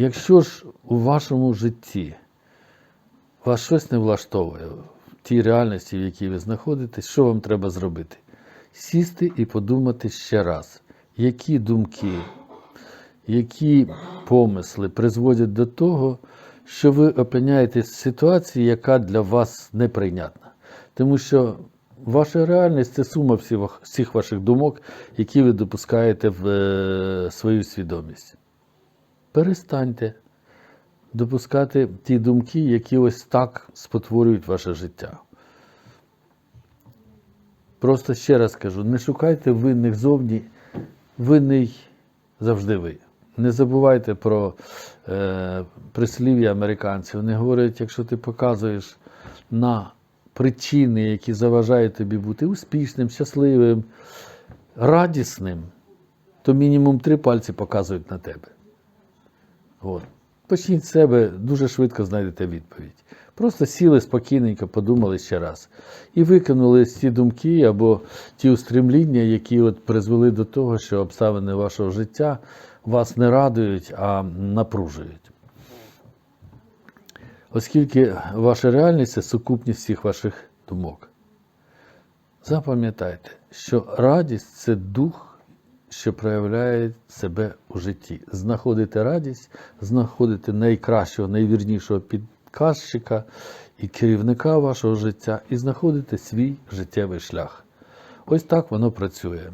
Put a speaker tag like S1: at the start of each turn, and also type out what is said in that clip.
S1: Якщо ж у вашому житті вас щось не влаштовує в тій реальності, в якій ви знаходитесь, що вам треба зробити? Сісти і подумати ще раз, які думки, які помисли призводять до того, що ви опиняєтесь в ситуації, яка для вас неприйнятна. Тому що ваша реальність це сума всіх, ваших думок, які ви допускаєте в е, свою свідомість. Перестаньте допускати ті думки, які ось так спотворюють ваше життя. Просто ще раз кажу: не шукайте винних зовні, винний завжди ви. Не забувайте про е, прислів'я американців. Вони говорять, якщо ти показуєш на причини, які заважають тобі бути успішним, щасливим, радісним, то мінімум три пальці показують на тебе. От. Почніть з себе, дуже швидко знайдете відповідь. Просто сіли спокійненько, подумали ще раз. І викинули ті думки або ті устремління, які от призвели до того, що обставини вашого життя вас не радують, а напружують. Оскільки ваша реальність це сукупність всіх ваших думок. Запам'ятайте, що радість це дух, що проявляє себе у житті. Знаходити радість, знаходити найкращого, найвірнішого підказчика і керівника вашого життя, і знаходити свій життєвий шлях. Ось так воно працює.